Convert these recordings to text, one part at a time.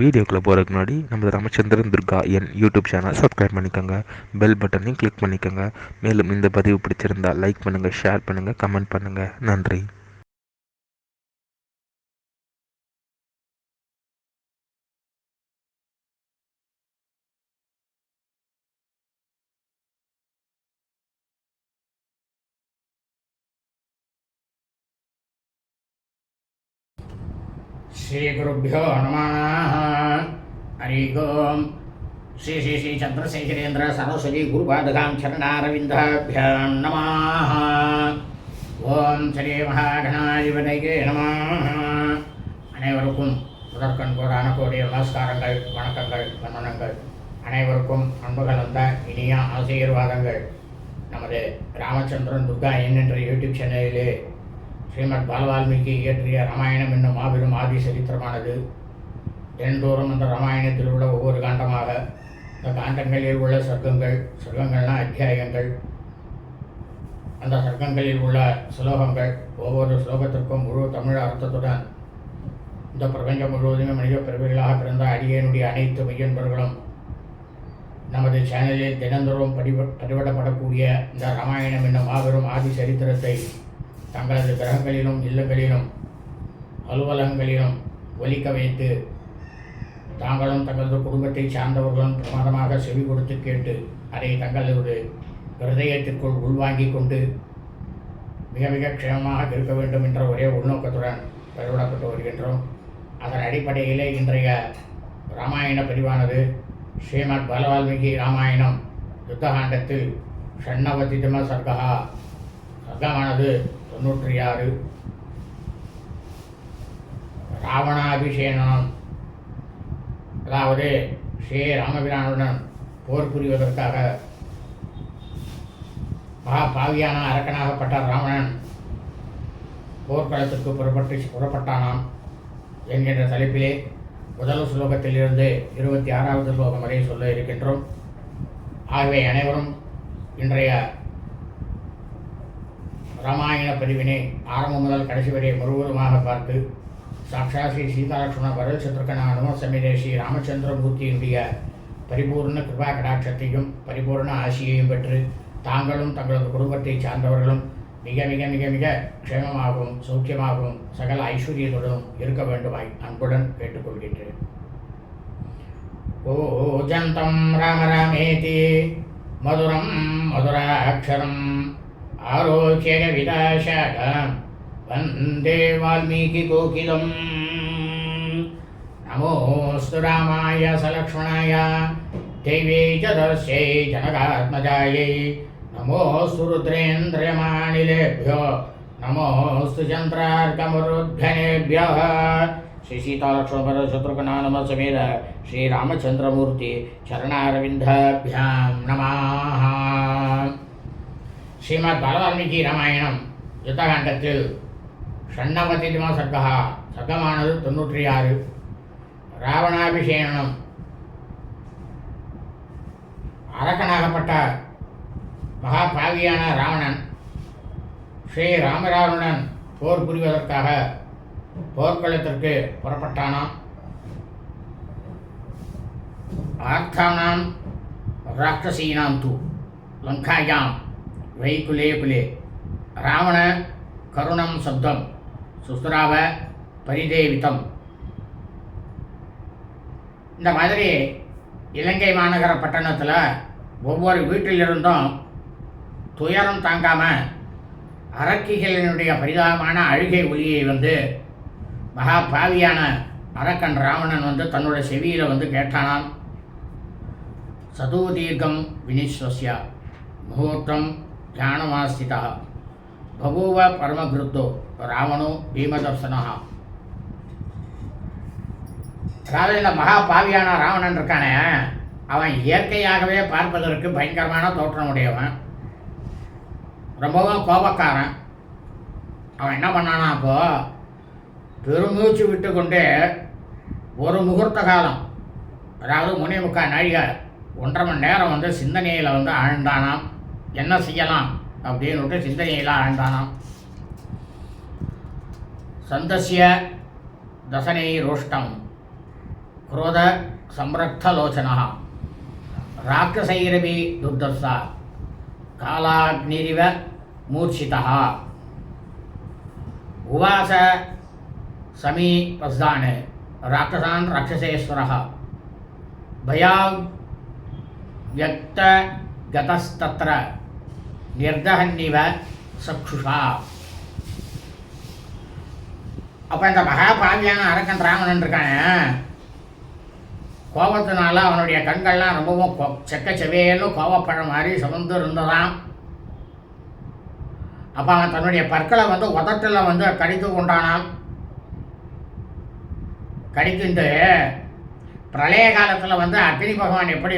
வீடியோக்குள்ளே போகிறதுக்கு முன்னாடி நம்ம ராமச்சந்திரன் துர்கா என் யூடியூப் சேனல் சப்ஸ்கிரைப் பண்ணிக்கோங்க. பெல் பட்டனையும் கிளிக் பண்ணிக்கோங்க. மேலும் இந்த பதிவு பிடிச்சிருந்தா லைக் பண்ணுங்கள் ஷேர் பண்ணுங்கள் கமெண்ட் பண்ணுங்கள் நன்றி. ஸ்ரீகுருப்போ நம हरिः ओम् ஸ்ரீ श्री श्री चन्द्रशेखरेन्द्र सरस्वती गुरुपादकां शरणारविन्दाभ्यां नमः। ஓம் ஸ்ரீ மகாகணாதிபதிக்கு நம அனைவருக்கும் முதற்கண் கூறான கோடிய நமஸ்காரங்கள் வணக்கங்கள் வந்தனங்கள். அனைவருக்கும் அன்பு கலந்த இனிய ஆசீர்வாதங்கள். நமது ராமச்சந்திரன் துர்கா என் என்ற யூடியூப் சேனலிலே ஸ்ரீமத் பாலவால்மீகி இயற்றிய ராமாயணம் என்னும் மாபெரும் ஆதி சரித்திரமானது தினந்தோறும் அந்த ராமாயணத்தில் உள்ள ஒவ்வொரு காண்டமாக இந்த காண்டங்களில் உள்ள சர்க்கங்கள் சர்க்கங்கள்னா அத்தியாயங்கள் அந்த சர்க்கங்களில் உள்ள ஸ்லோகங்கள் ஒவ்வொரு ஸ்லோகத்திற்கும் முழு தமிழ் அர்த்தத்துடன் இந்த பிரபஞ்சம் முழுவதுமே மனித பிறவிகளாக பிறந்த அடியனுடைய அனைத்து மையன்பர்களும் நமது சேனலில் தினந்தோறும் படி பதிவிடப்படக்கூடிய இந்த ராமாயணம் என்னும் மாபெரும் ஆதி சரித்திரத்தை தங்களது கிரகங்களிலும் இல்லங்களிலும் அலுவலகங்களிலும் ஒலிக்க வைத்து தாங்களும் தங்களது குடும்பத்தை சார்ந்தவர்களும் பிரமாதமாக செவி கொடுத்து கேட்டு அதை தங்களது ஹிருதயத்திற்குள் உள்வாங்கிக் கொண்டு மிக மிக க்ஷேமமாக இருக்க வேண்டும் என்ற ஒரே உள்நோக்கத்துடன் பெருவிடப்பட்டு வருகின்றோம். அதன் அடிப்படையிலே இன்றைய ராமாயண பதிவானது ஸ்ரீமத் பலவால்மீகி ராமாயணம் யுத்தகாண்டத்தில் ஷண்ணவதிதம சர்க்கா சர்க்கமானது தொண்ணூற்றி ஆறு ராவணாபிஷேகம் அதாவது ஸ்ரீ ராமபிரானுடன் போர் புரிவதற்காக பா பாவியான அரக்கனாகப்பட்ட ராவணன் போர்க்களத்திற்கு புறப்பட்டு புறப்பட்டானாம் என்கின்ற தலைப்பிலே முதல் ஸ்லோகத்திலிருந்து இருபத்தி ஆறாவது ஸ்லோகம் வரை சொல்ல இருக்கின்றோம். ஆகவே அனைவரும் இன்றைய ராமாயண பதிவினை ஆரம்பம் முதல் கடைசி வரை முழுவதுமாக பார்த்து சாட்சா ஸ்ரீ சீதாலட்சுமண பரத் சத்ருகன அனும சமேத ஸ்ரீ ராமச்சந்திரமூர்த்தியினுடைய பரிபூர்ண கிருபா கடாட்சத்தையும் பரிபூர்ண ஆசியையும் பெற்று தாங்களும் தங்களது குடும்பத்தை சார்ந்தவர்களும் மிக மிக மிக மிக க்ஷேமமாகவும் சௌக்கியமாகவும் சகல ஐஸ்வர்யத்துடனும் இருக்க வேண்டுமாய் அன்புடன் கேட்டுக்கொள்கின்றேன். ஓஜந்தம் ராம ராமேதி மதுரம் மதுராட்சரம் ஆரோக்கிய விதாசாகம் वन्दे वाल्मीकिकोकिलं नमोऽस्तु रामाय सलक्ष्मणाय दैवे च तस्यै जनकात्मजायै नमोऽस्तु रुद्रेन्द्रयमाणिलेभ्यो नमोऽस्तु चन्द्रार्कमरुद्भ्यनेभ्यः శ్రీ సీతాలక్ష్మణ శత్రుఘ్నానమ సమేత శ్రీరామచంద్రమూర్తి చరణారవిందాభ్యాం నమా శ్రీమద్ భగవాల్మీకి రామాయణం యుద్ధకాండత్తిల్ ஷண்ணவதிமா சர்க்கா சர்க்கமானது தொண்ணூற்றி ஆறு ராவணாபிஷேகனம் அரக்கனாகப்பட்ட மகா பாவியான ராவணன். ஸ்ரீ ராமராவணன் போர் புரிவதற்காக போர்க்களத்திற்கு புறப்பட்டானாம். ஆர்த்தானாம் ராட்சசீனாம் தூ. லங்காயாம். வைகுலே குலே. ராவண கருணம் சப்தம். சுஸ்தராவ பரிதேவிதம். இந்த மாதிரி இலங்கை மாநகர பட்டணத்தில் ஒவ்வொரு வீட்டிலிருந்தும் துயரம் தாங்காமல் அரக்கிகளினுடைய பரிதாபமான அழுகை ஒலியை வந்து மகா பாவியான அரக்கன் ராவணன் வந்து தன்னோட செவியில் வந்து கேட்டானாம். சதூதீர்க்கம் வினிஸ்வசியா முகூர்த்தம் ஞானமாஸ்திதா பபூவ பரமகிருத்தோ ராவணோ பீமதர்சனா அதாவது இந்த மகா பாவியான ராவணன் இருக்கானே அவன் இயற்கையாகவே பார்ப்பதற்கு பயங்கரமான தோற்றமுடையவன் ரொம்பவும் கோபக்காரன். அவன் என்ன பண்ணானா அப்போ பெருமூச்சு விட்டு கொண்டு ஒரு முகூர்த்த காலம் அதாவது முனிமுக்கா நாழிகை ஒன்றரை மணி நேரம் வந்து சிந்தனையில் வந்து ஆழ்ந்தானாம். என்ன செய்யலாம்? அப்படின்னு விட்டு சிந்தனையில் ஆழ்ந்தானாம். सन्दस्य दशनैरोष्टं क्रोधसंरक्तलोचनः राक्षसैरपि दुर्धस्स कालाग्निरिव मूर्छितः। उवास समीपस्दान् राक्षसान् राक्षसेश्वरः। भयाव्यक्तगतस्तत्र निर्दहन्निव चक्षुषा அப்போ இந்த மகாபாவியான அரக்கன் ராவணன் இருக்கானே கோபத்தினால அவனுடைய கண்கள்லாம் ரொம்பவும் கொ- செக்க செவேன்னு கோவப்பழம் மாதிரி சுமந்து இருந்ததாம். அப்போ அவன் தன்னுடைய பற்களை வந்து உதட்டில் வந்து கடித்து கொண்டானாம். கடித்துட்டு பிரளய காலத்தில் வந்து அக்னி பகவான் எப்படி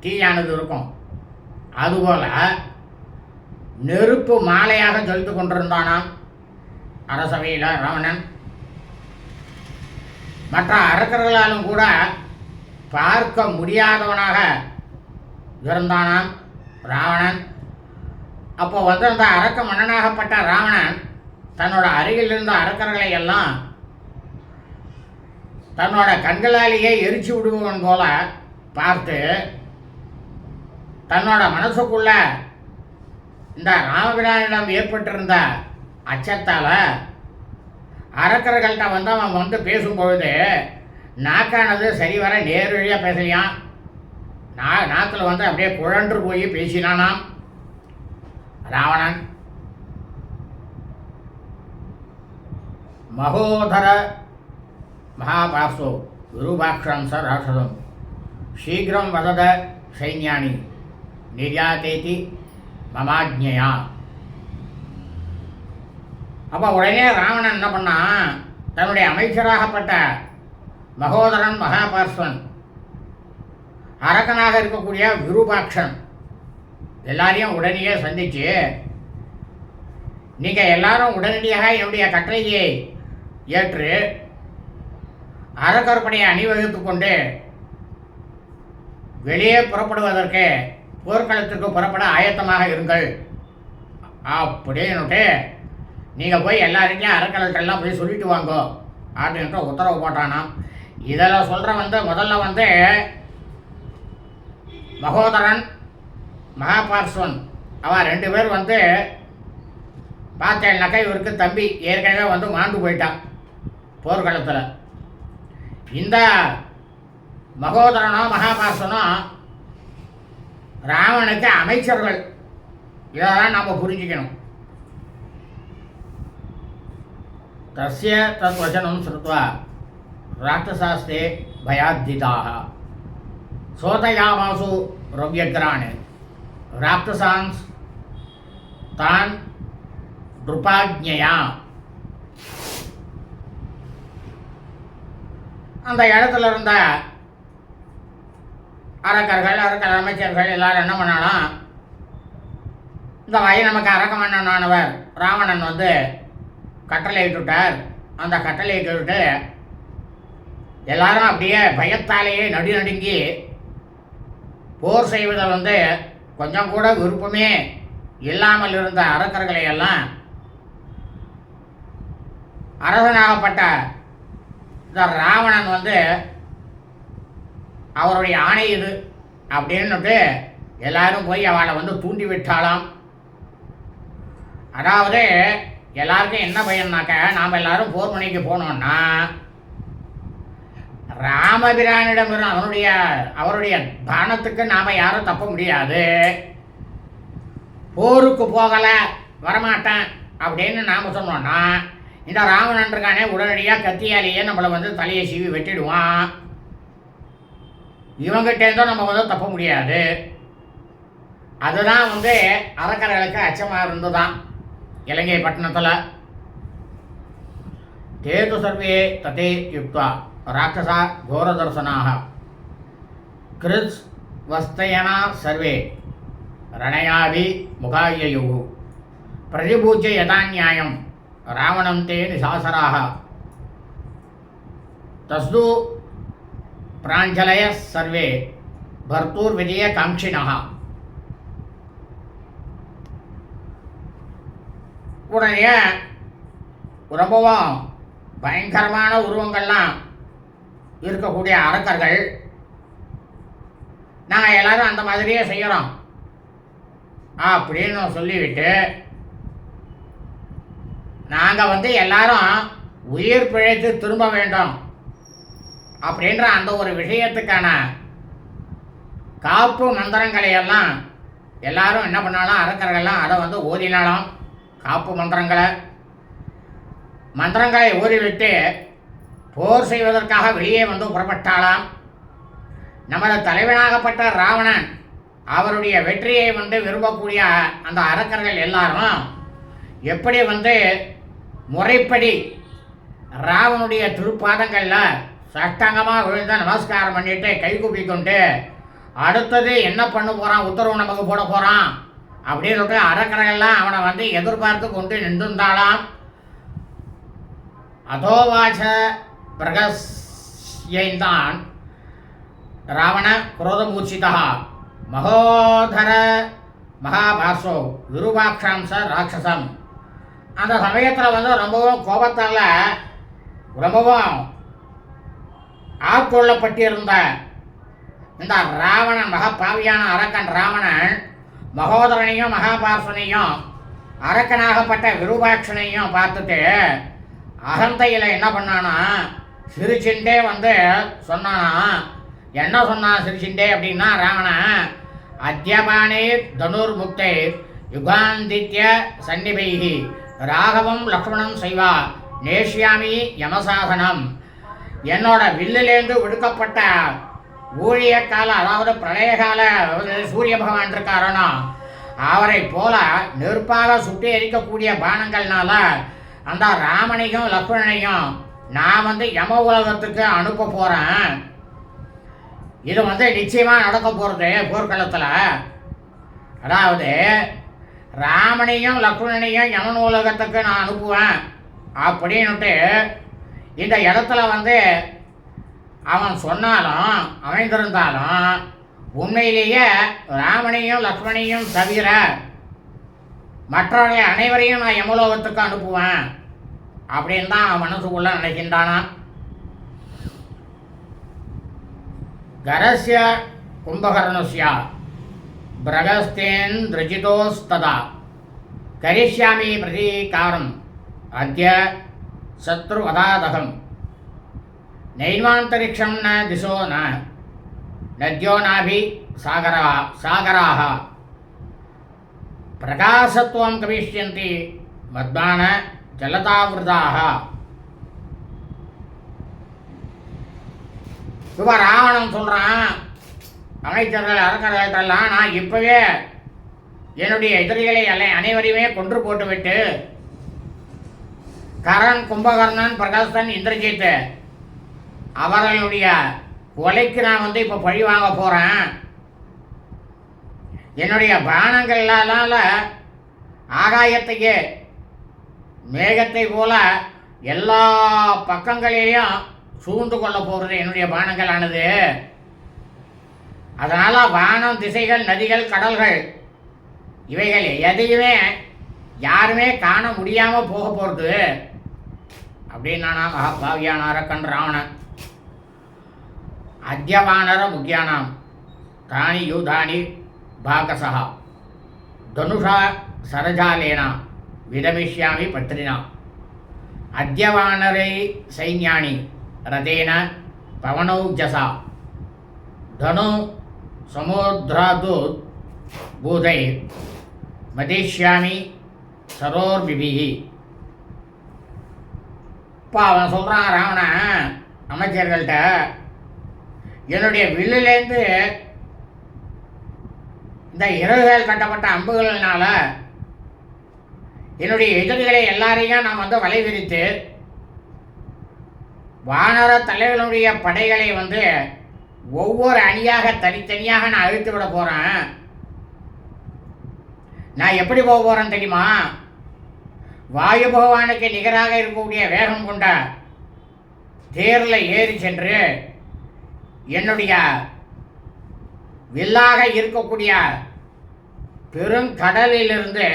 தீயானது இருக்கும்? அதுபோல் நெருப்பு மாலையாக ஜொலித்து கொண்டிருந்தானாம். அரசவையில் ராவணன். மற்ற அரக்கர்களாலும் கூட பார்க்க முடியாதவனாக இருந்தானாம் ராவணன். அப்போ வந்திருந்த அரக்க மன்னனாகப்பட்ட ராவணன் தன்னோட அருகில் இருந்த அரக்கர்களை எல்லாம் தன்னோட கண்களாலேயே எரிச்சு விடுபவன் போல பார்த்து தன்னோட மனசுக்குள்ள இந்த ராமபிரானிடம் ஏற்பட்டிருந்த அச்சத்தால்? அரக்கர்கள்ட்ட வந்து அவன் வந்து பேசும்பொழுது நாக்கானது சரிவர நேரடியாக வழியாக பேசலையாம் நா நாக்கில் வந்து அப்படியே குழன்று போய் பேசினானாம் ராவணன். மகோதர மகாபாசோ விரூபாட்சம் ச ராட்சதம் சீக்கிரம் வதத சைன்யானி. நிர்யாத்தேதி மமாஜ்ஞயா. அப்போ உடனே ராவணன் என்ன பண்ணான் தன்னுடைய அமைச்சராகப்பட்ட மகோதரன் மகாபார்ஸ்வன் அரக்கனாக இருக்கக்கூடிய விருபாக்ஷன் எல்லாரையும் உடனே சந்திச்சு நீங்கள் எல்லாரும் உடனடியாக என்னுடைய கட்டளையை ஏற்று அரக்கற்படையை அணிவகுத்து கொண்டு வெளியே புறப்படுவதற்கு போர்க்களத்திற்கு புறப்பட ஆயத்தமாக இருங்கள். அப்படின்னுட்டு நீங்கள் போய் எல்லாருக்கையும் அறக்கலர்கள்லாம் போய் சொல்லிட்டு வாங்கோ. அப்படின்ட்டு உத்தரவு போட்டானாம். இதில் சொல்கிற வந்து முதல்ல வந்து மகோதரன் மகாபார்ஸ்வன் அவன் ரெண்டு பேர் வந்து பார்த்தேன்னாக்கா இவருக்கு தம்பி ஏற்கனவே வந்து மாண்டு போயிட்டான் போர்க்களத்தில். இந்த மகோதரனோ மகாபார்ஸ்வனோ ராவனுக்கு அமைச்சர்கள். இதெல்லாம் நாம் புரிஞ்சுக்கணும். तस्य தத்வச்சனம் ஸ்ருத்வா ராட்சசாஸ்தே பயாத்திதாக சோதயாமாசு ரவ்யக்ரான் ராட்சசான்ஸ் தான் ருபாஜ்ஞயா அந்த இடத்துல இருந்த அரக்கர்கள் அரக்கர் அமைச்சர்கள் எல்லாரும் என்ன பண்ணலாம்? இந்த வய நமக்கு அரக்க ராவணன் வந்து கட்டளை இட்டுட்டார் அந்த கட்டளை கேட்டு எல்லாரும் அப்படியே பயத்தாலேயே நடுநடுங்கி போர் செய்வதில் வந்து கொஞ்சம் கூட விருப்பமே இல்லாமல் இருந்த அரக்கர்களை எல்லாம் அரசனாகப்பட்ட இந்த ராவணன் வந்து அவருடைய ஆணை இது அப்படின்னுட்டு எல்லாரும் போய் அவளை வந்து தூண்டி விட்டாளாம் அதாவது எல்லாருக்கும் என்ன பயன்னாக்க நாம் எல்லாரும் போர் மணிக்கு போனோம்னா ராமபிரானிடம் அவனுடைய அவருடைய பானத்துக்கு நாம் யாரும் தப்ப முடியாது. போருக்கு போகலை வரமாட்டேன் அப்படின்னு நாம் சொன்னோம்னா இந்த ராவணன் இருக்கானே உடனடியாக கத்தியாலேயே நம்மளை வந்து தலையை சீவி வெட்டிடுவான். இவங்கிட்டேருந்தும் நம்ம வந்து தப்ப முடியாது. அதுதான் வந்து அரக்கர்களுக்கு அச்சமாக இருந்துதான். இலங்கை பட்டணத்தில் தேது சர்வே ததே யுக்தா ராட்சசா கோரதர்சனாக கிருத் வஸ்தயனா சர்வே ரணயாபி முகாயயு பிரதிபூஜ்ய யதா நியாயம் ராவணம் தே நிசாசராக தஸ்து பிராஞ்சலய சர்வே உடைய உடனே ரொம்பவும் பயங்கரமான உருவங்கள்லாம் இருக்கக்கூடிய அரக்கர்கள் நாங்கள் எல்லாரும் அந்த மாதிரியே செய்கிறோம் அப்படின்னு சொல்லிவிட்டு நாங்கள் வந்து எல்லாரும் உயிர் பிழைத்து திரும்ப வேண்டும். அப்படின்ற அந்த ஒரு விஷயத்துக்கான காப்பு மந்திரங்களை எல்லாம் எல்லாரும் என்ன பண்ணாலும் அரக்கர்கள்லாம் அதை வந்து ஓதினாலும் காப்பு மந்திரங்களை. மந்திரங்களை ஊறிவிட்டு போர் செய்வதற்காக வெளியே வந்து புறப்பட்டாலாம் நமது தலைவனாகப்பட்ட ராவணன் அவருடைய வெற்றியை வந்து விரும்பக்கூடிய அந்த அரக்கர்கள் எல்லாரும் எப்படி வந்து முறைப்படி ராவனுடைய திருப்பாதங்களில் சட்டங்கமாக விழுந்து நமஸ்காரம் பண்ணிட்டு கை கொண்டு அடுத்தது என்ன பண்ண போகிறான் உத்தரவு நமக்கு போட போகிறான் அப்படின்னு சொல்லிட்டு அரக்கர்கள்லாம் அவனை வந்து எதிர்பார்த்து கொண்டு நின்றுந்தாளாம் அதோவாச பிரகஸ்யைந்தான் ராவண குரோதமூர்ச்சிதா. மகோதர மகாபாசோ விருபாக்ஷாம்ச ராட்சசம். அந்த சமயத்தில் வந்து ரொம்பவும் கோபத்தால் ரொம்பவும் ஆட்கொள்ளப்பட்டிருந்த இந்த ராவணன் மகாபாவியான அரக்கன் ராவணன் மகோதரனையும் மகாபார்சனையும் அரக்கனாகப்பட்ட விருபாட்சனையும் பார்த்துட்டு அகந்தையில் என்ன பண்ணானா சிரிச்சுட்டே வந்து சொன்னானா என்ன சொன்னான் சிரிச்சுட்டே அப்படின்னா ராவணன் அத்தியபானே தனுர் முக்தே யுகாந்தித்ய சன்னிபைகி ராகவம் லக்ஷ்மணம் செய்வா நேஷ்யாமி யமசாசனம். என்னோட வில்லிலேந்து விடுக்கப்பட்ட ஊழிய கால அதாவது பிரளய கால சூரிய பகவான் இருக்காரனோ அவரை போல நெருப்பாக சுட்டி எரிக்கக்கூடிய பானங்கள்னால அந்த ராமனையும் லக்ஷ்மணனையும் நான் வந்து யம உலகத்துக்கு அனுப்ப போகிறேன் இது வந்து நிச்சயமாக நடக்க போகிறது போர்க்களத்தில். அதாவது ராமனையும் லக்ஷ்மணனையும் யமன் உலகத்துக்கு நான் அனுப்புவேன். அப்படின்னுட்டு இந்த இடத்துல வந்து அவன் சொன்னாலும் அமைந்திருந்தாலும் உண்மையிலேயே ராமனையும் லக்ஷ்மணையும் தவிர மற்றவர்கள் அனைவரையும் நான் யமலோகத்துக்கு அனுப்புவேன் அப்படின்னு தான் அவன் மனசுக்குள்ளே நினைக்கின்றானா. கரஸ்ய கும்பகர்ணஸ்ய பிரகஸ்தேந்திரஜிதோஸ்ததா கரிஷ்யாமி பிரதீகாரம். அத்திய சத்ருவதாதகம். நைன்வாந்தரிக்ஷம் ந திசோ ந. நத்யோ நாபி சாகரா சாகராக. பிரகாசத்துவம் கவிஷ்யந்தி மத்மான ஜலதாவிரதாக. இப்போ ராவணன் சொல்கிறான் அமைச்சர்கள் அரக்கர்களெல்லாம் நான் இப்போவே என்னுடைய எதிரிகளை அல்ல அனைவரையுமே கொன்று போட்டுவிட்டு கரண் கும்பகர்ணன் பிரகாசன் இந்திரஜித்து அவர்களுடைய கொலைக்கு நான் வந்து இப்போ பழி வாங்க போகிறேன் என்னுடைய பானங்களால ஆகாயத்தையே மேகத்தை போல எல்லா பக்கங்களிலையும் சூழ்ந்து கொள்ள போகிறது என்னுடைய பானங்களானது. அதனால் வானம் திசைகள் நதிகள் கடல்கள் இவைகள் எதையுமே யாருமே காண முடியாமல் போக போகிறது அப்படின்னானா மகாபாவியான அரக்கன் ராவணன். அத்தியவானர முக்கியானாம் தானி யூதானி பாகசா தனுஷா சரஜாலேனா. விரமிஷ்யாமி பத்ரினா. அத்தியவானரை சைன்யானி ரதேன பவனௌஜசா தனு சமுத்ராது பூதை மதிஷ்யாமி சரோர்பிபிஹி இப்போ அவன் சொல்கிறான் ராவணன் அமைச்சர்கள்ட்ட என்னுடைய வில்லிலேருந்து இந்த இறகுகள் கட்டப்பட்ட அம்புகளினால என்னுடைய எதிரிகளை எல்லாரையும் நான் வந்து வலை விரித்து வானர தலைவர்களுடைய படைகளை வந்து ஒவ்வொரு அணியாக தனித்தனியாக நான் அழுத்து விட போகிறேன் நான் எப்படி போக போகிறேன் தெரியுமா? வாயு பகவானுக்கு நிகராக இருக்கக்கூடிய வேகம் கொண்ட தேரில் ஏறி சென்று என்னுடைய வில்லாக இருக்கக்கூடிய பெருங்கடலிலிருந்து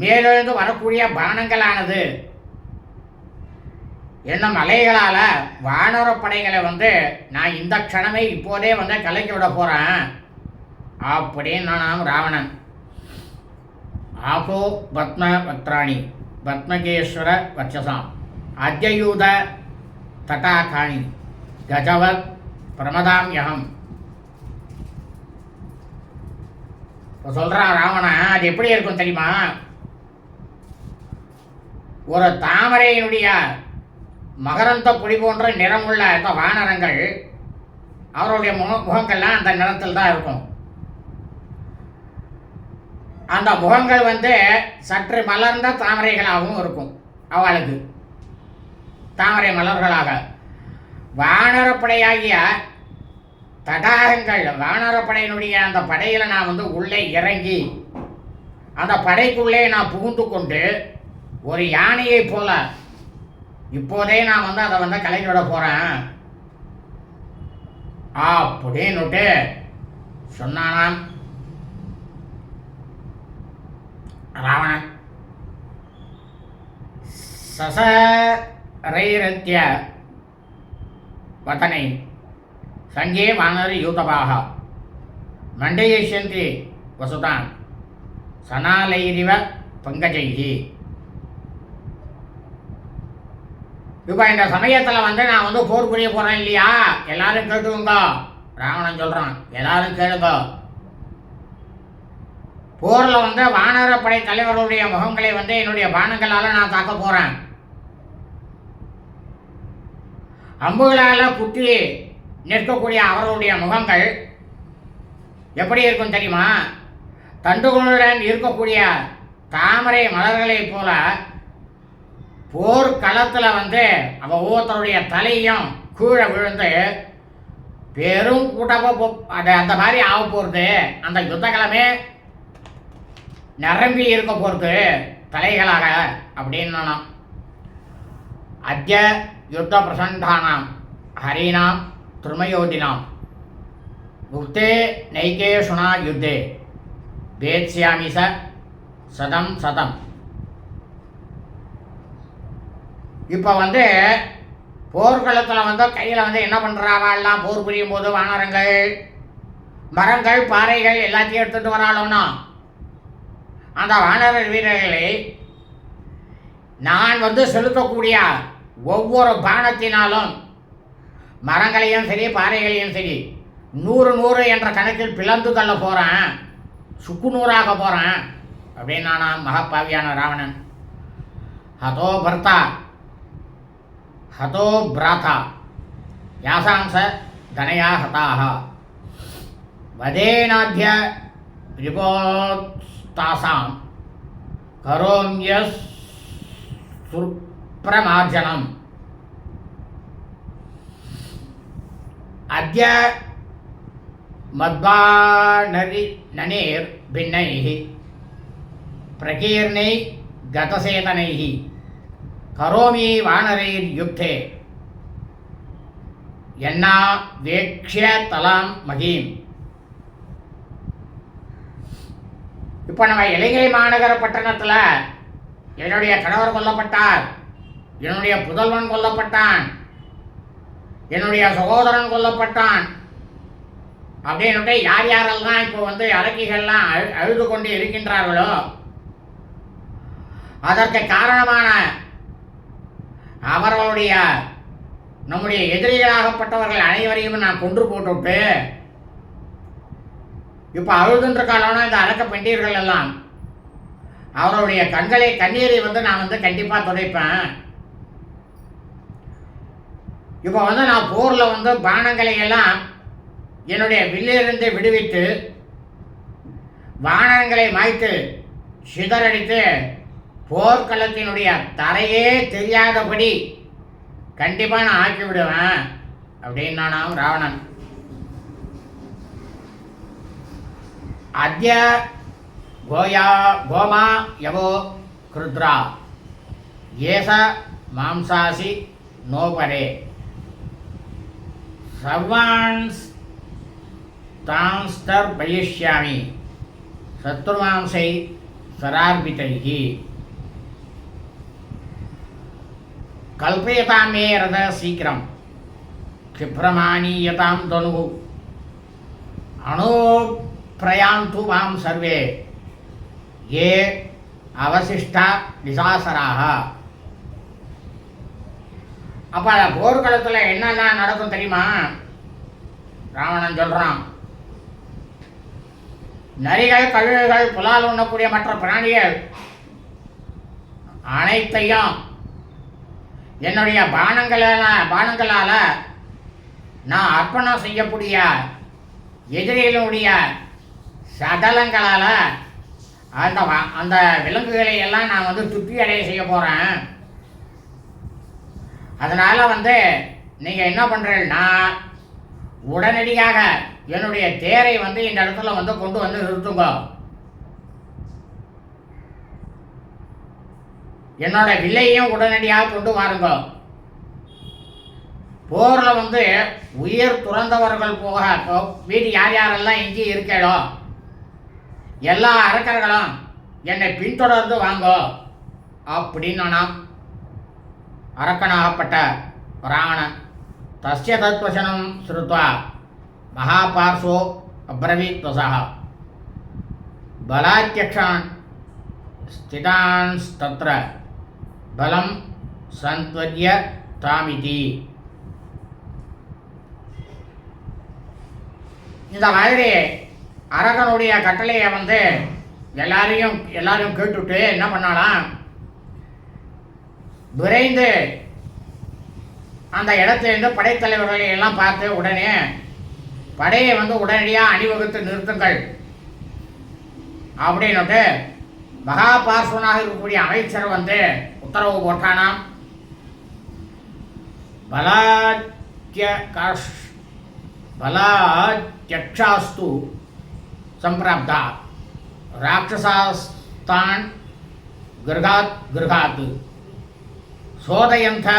மேலெழுந்து வரக்கூடிய பானங்களானது. என்னும் அலைகளால் வானரப்படைகளை வந்து நான் இந்த க்ஷணமே இப்போதே வந்து கலைக்கி விட போகிறேன் அப்படின்னு நான் ராவணன். ஆபோ பத்ம பத்ராணி பத்மகேஸ்வர வச்சசாம் அத்யயூத தட்டாகாணி கஜவத் பிரமதாம் யகம் இப்போ சொல்கிறான் ராவணன் அது எப்படி இருக்கும் தெரியுமா? ஒரு தாமரையினுடைய மகரந்த பொடி போன்ற நிறமுள்ள இந்த வானரங்கள் அவருடைய முக முகங்கள்லாம் அந்த நிறத்தில் தான் இருக்கும். அந்த முகங்கள் வந்து சற்று மலர்ந்த தாமரைகளாகவும் இருக்கும் அவளுக்கு. தாமரை மலர்களாக. வானரப்படையாகிய தடாகங்கள் வானரப்படையினுடைய அந்த படையில் நான் வந்து உள்ளே இறங்கி அந்த படைக்குள்ளே நான் புகுந்து கொண்டு ஒரு யானையை போல இப்போதே நான் வந்து அதை வந்து கலைஞ போகிறேன் அப்படின்னுட்டு சொன்னானாம். ராவணன். சசரைரத்ய வதனை சங்கே வானரி யூதபாக. மண்டயிஷ்யந்தி வசுதான். சனாலைரிவ பங்கஜைகி. இப்போ இந்த சமயத்தில் வந்து நான் வந்து போர் புரிய போகிறேன் இல்லையா? எல்லாரும் கேட்டுங்க ராவணன் சொல்கிறான் எல்லாரும் கேளுங்க. போரில் வந்து வானரப்படை தலைவர்களுடைய முகங்களை வந்து என்னுடைய பானங்களால் நான் தாக்க போகிறேன் அம்புகளால் குத்தி நிற்கக்கூடிய அவர்களுடைய முகங்கள் எப்படி இருக்கும் தெரியுமா? தண்டுகளுடன் இருக்கக்கூடிய தாமரை மலர்களைப் போல போர்க்களத்தில் வந்து அவ ஒவ்வொருத்தருடைய தலையும் கீழே விழுந்து பெரும் கூட்டமாக அது அந்த மாதிரி ஆக போகிறது அந்த யுத்தகலமே நிரம்பி இருக்க போகிறது தலைகளாக அப்படின்னு அத்ய யுத்த பிரசண்டானாம் ஹரிணாம் திருமயோதினாம் முக்தே நைகேஷுனா யுத்தே வேத்ஸ்யாமி ச சதம் சதம் இப்போ வந்து போர்க்களத்தில் வந்து கையில் வந்து என்ன பண்ணுறாவாள்லாம் போர் புரியும் போது வானரங்கள் மரங்கள் பாறைகள் எல்லாத்தையும் எடுத்துகிட்டு வராளோன்னா அந்த வானர வீரர்களை நான் வந்து செலுத்தக்கூடிய ஒவ்வொரு பானத்தினாலும் மரங்களையும் சரி பாறைகளையும் சரி நூறு நூறு என்ற கணக்கில் பிளந்து தள்ள போகிறேன் சுக்கு நூறாக போகிறேன் அப்படின்னு நான் மகாபாவியான ராவணன். ஹதோ பர்த்தா ஹதோ பிராதா யாசாம்ச தனயா ஹதாக வதேனாத்திய ரிபோத்தாசாம் கரோம்யஸ் பிரமார்ஜனம் அத்ய மத்வானரி நனேர் பின்னைः பிரகீர்ணை கதசேதனைः கரோமி வானரைர் யுக்தே. என்னா வேக்ஷிய தலாம் மகீம். இப்போ நம்ம இலங்கை மாநகர பட்டணத்தில் என்னுடைய கணவர் கொல்லப்பட்டார். என்னுடைய புதல்வன் கொல்லப்பட்டான். என்னுடைய சகோதரன் கொல்லப்பட்டான். அப்படின்னுட்டு யார் யாரெல்லாம் இப்போ வந்து அரக்கிகள்லாம் அழு அழுது கொண்டு இருக்கின்றார்களோ அதற்கு காரணமான அவர்களுடைய நம்முடைய எதிரிகளாகப்பட்டவர்கள் அனைவரையும் நான் கொன்று போட்டுவிட்டு இப்போ அழுதுன்ற காலம்னா இந்த அரக்க பெண்டீர்கள் எல்லாம். அவருடைய கண்களை கண்ணீரை வந்து நான் வந்து கண்டிப்பாக துடைப்பேன். இப்போ வந்து நான் போரில் வந்து பானங்களை எல்லாம் என்னுடைய வில்லிலிருந்து விடுவித்து வானங்களை மாய்த்து சிதறடித்து போர்க்களத்தினுடைய தரையே தெரியாதபடி கண்டிப்பாக நான் ஆக்கி விடுவேன் அப்படின்னானாம் ராவணன். அத்ய கோயா கோமா யவோ கிருத்ரா. ஏச மாம்சாசி நோபரே. சர்வான்ஸ் தான்ஸ்தர் பயிஷ்யாமி சத்ருவாம்சை சரார்பிதைகி கல்பயதாம் மே ரத சீக்கிரம் क्षिप्रमानीयतां तनुः अणोप्रयान्तु मां सर्वे ये அவசிஷ்டா நிசாசராக அப்போ போர்க்களத்தில் என்னென்ன நடக்கும் தெரியுமா? ராவணன் சொல்கிறான் நரிகள் கழுகுகள் புலால் உண்ணக்கூடிய மற்ற பிராணிகள் அனைத்தையும் என்னுடைய பானங்களால் பானங்களால் நான் அர்ப்பணம் செய்யக்கூடிய எதிரிகளுடைய சடலங்களால் அந்த வ- அந்த விலங்குகளை எல்லாம் நான் வந்து துப்பி அடைய செய்ய போகிறேன் அதனால் வந்து நீங்கள் என்ன பண்ணுறீங்கன்னா உடனடியாக என்னுடைய தேரை வந்து இந்த இடத்துல வந்து கொண்டு வந்து நிறுத்துங்க. என்னோட வில்லையும் உடனடியாக கொண்டு வாருங்க. போரில் வந்து உயிர் துறந்தவர்கள் போக இப்போ வீடு யார் யாரெல்லாம் எங்கேயும் இருக்கேளோ எல்லா அரக்கர்களும் என்னை பின்தொடர்ந்து வாங்கோ அப்படின்னு அரக்கனாகப்பட்ட ராவணன் தஸ்ய தத்வசனம் ஸ்ருத்வா மகாபார்சோ அப்ரவீத்வசா பலாத்தியக்ஷான் ஸ்திதான்ஸ்தத்ர பலம் சந்த்வர்ய தாமிதி. இந்த மாதிரி அரகனுடைய கட்டளையை வந்து எல்லாரையும் எல்லாரையும் கேட்டுட்டு என்ன பண்ணலாம்? விரைந்து அந்த இடத்திலிருந்து படைத்தலைவர்களை எல்லாம் பார்த்து உடனே படையை வந்து உடனடியாக அணிவகுத்து நிறுத்துங்கள். அப்படின்னுட்டு மகாபார்ஸ்வனாக இருக்கக்கூடிய அமைச்சர் வந்து உத்தரவு போட்டானாம். பலாத்திய காஷ் பலாத்யக்ஷாஸ்து சம்பிராப்தா. ராட்சசாஸ்தான் கிருகாத் கிருகாத்து. சோதயந்த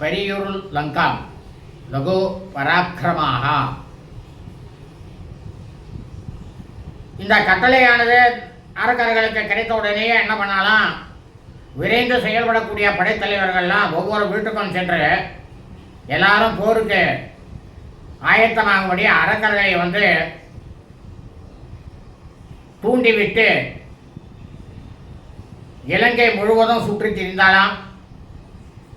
பெரியுருள் லங்காம் லகு பராக்கிரமாக. இந்த கட்டளையானது அரக்கர்களுக்கு கிடைத்த உடனேயே என்ன பண்ணலாம்? விரைந்து செயல்படக்கூடிய படைத்தலைவர்கள்லாம் ஒவ்வொரு வீட்டுக்கும் சென்று எல்லாரும் போருக்கு ஆயத்தமாகும்படி அரக்கர்களை வந்து தூண்டிவிட்டு இலங்கை முழுவதும் சுற்றி திரிந்தாலாம்.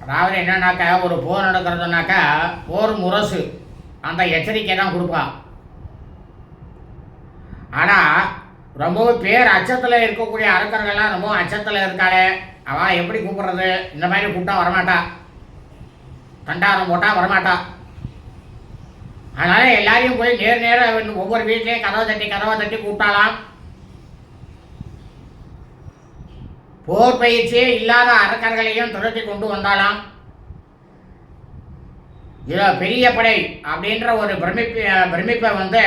அதாவது என்னன்னாக்கா ஒரு போர் நடக்கிறதுனாக்கா போர் முரசு. அந்த எச்சரிக்கை தான் கொடுப்பான் ஆனால் ரொம்பவும் பேர் அச்சத்தில் இருக்கக்கூடிய அரக்கர்கள்லாம் ரொம்ப அச்சத்தில் இருக்காளே. அவன் எப்படி கூப்பிட்றது? இந்த மாதிரி கூப்பிட்டா வரமாட்டா. தண்டாரம் போட்டால் வரமாட்டா. அதனால் எல்லாரையும் போய் நேர் நேரம் ஒவ்வொரு வீட்லேயும் கதவை தட்டி கதவை தட்டி கூப்பிட்டாலாம். போர் பயிற்சியே இல்லாத அரக்கர்களையும் துரத்தி கொண்டு வந்தாலாம் இதோ பெரிய படை அப்படின்ற ஒரு பிரமிப்பு பிரமிப்பை வந்து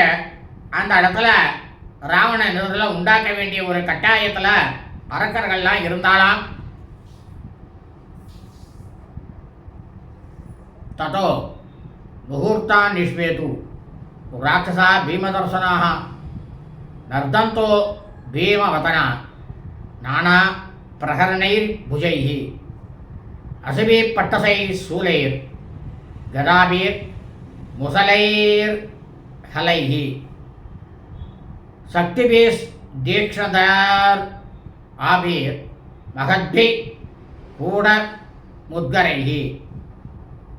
அந்த இடத்துல ராவண இதில் உண்டாக்க வேண்டிய ஒரு கட்டாயத்தில் அரக்கர்கள்லாம் இருந்தாலாம் ததோ முகூர்த்தான் நிஷ்வேது. ராட்சசா பீமதர்சனாக நர்தந்தோ பீமவதனா. நானா प्रहरणैर् भुजैः। असुभिपट्टसैस्सूलैर् गदाभिर्मुसलैर्हलैः शक्तिभिस्दीक्ष्णदाभिर्महद्भिकूढमुद्गरैः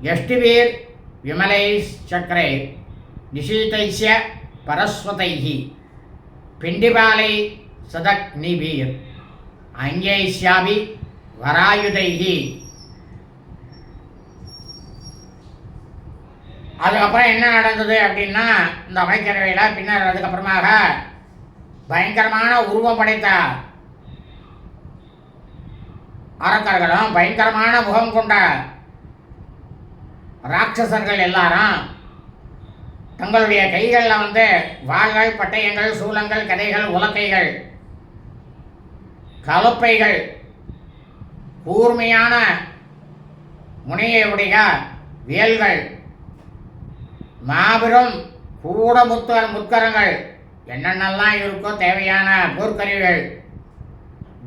यष्टिभिर्विमलैश्चक्रैर् निशीतैश्च परस्वतैः। पिण्डिपालैः सदग्निभिः அங்கேஷ்யாபி வராயுதைகி அதுக்கப்புறம் என்ன நடந்தது அப்படின்னா இந்த அமைச்சரவையில் பின்னர் அதுக்கப்புறமாக பயங்கரமான உருவம் படைத்த அரக்கர்களும் பயங்கரமான முகம் கொண்ட ராட்சசர்கள் எல்லாரும் தங்களுடைய கைகளில் வந்து வாள்கள் பட்டயங்கள் சூலங்கள் கதைகள் உலக்கைகள் கலப்பைகள். கூர்மையான முனையுடைய வியல்கள். மாபெரும் கூட முத்த முத்கரங்கள். என்னென்னலாம் இருக்கோ தேவையான போர்க்கருவிகள்.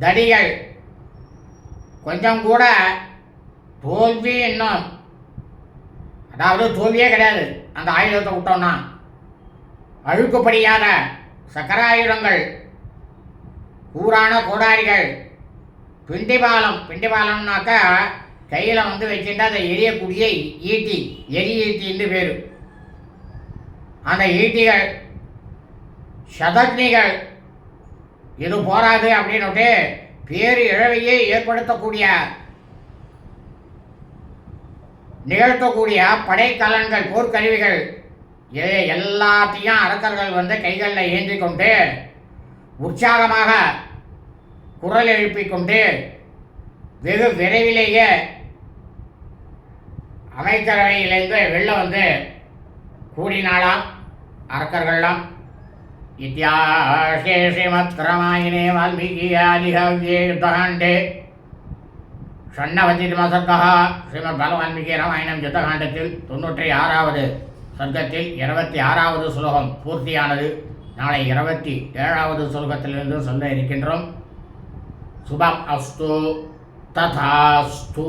தடிகள். கொஞ்சம் கூட தோல்வி இன்னும் அதாவது தோல்வியே கிடையாது. அந்த ஆயுதத்தை விட்டோம்னா. அழுக்குப்படியாத சக்கராயுதங்கள். ஊரான கோடாரிகள். பிண்டிபாலம். பிண்டிபாலம்னாக்கா கையில் வந்து வச்சுட்டு அதை எரியக்கூடிய ஈட்டி எரி ஈட்டின்னு பேர். அந்த ஈட்டிகள் சதக்னிகள் இது போராது அப்படின்னுட்டு பேரு இழவையே ஏற்படுத்தக்கூடிய நிகழ்த்தக்கூடிய படைக்கலன்கள் போர்க்கருவிகள் இது எல்லாத்தையும் அரக்கர்கள் வந்து கைகளில் ஏந்தி கொண்டு உற்சாகமாக குரல் எழுப்பிக் கொண்டு வெகு விரைவிலேயே அமைச்சரவையிலிருந்து வெளில வந்து கூடினாலாம் அரக்கர்கள்லாம். இத்தியாசே ஸ்ரீமத் ராமாயணே வால்மீகி ஆதிகாவியே யுத்தகாண்டே. ஷண்ணவதி சர்க்கா ஸ்ரீமத் பகவான்மிகி ராமாயணம் யுத்தகாண்டத்தில் தொண்ணூற்றி ஆறாவது சர்க்கத்தில் இருபத்தி ஆறாவது சுலோகம் பூர்த்தியானது. நாளை இருபத்தி ஏழாவது சுலோகத்திலிருந்து சொல்ல இருக்கின்றோம். சுபம் அஸ்து ததாஸ்து.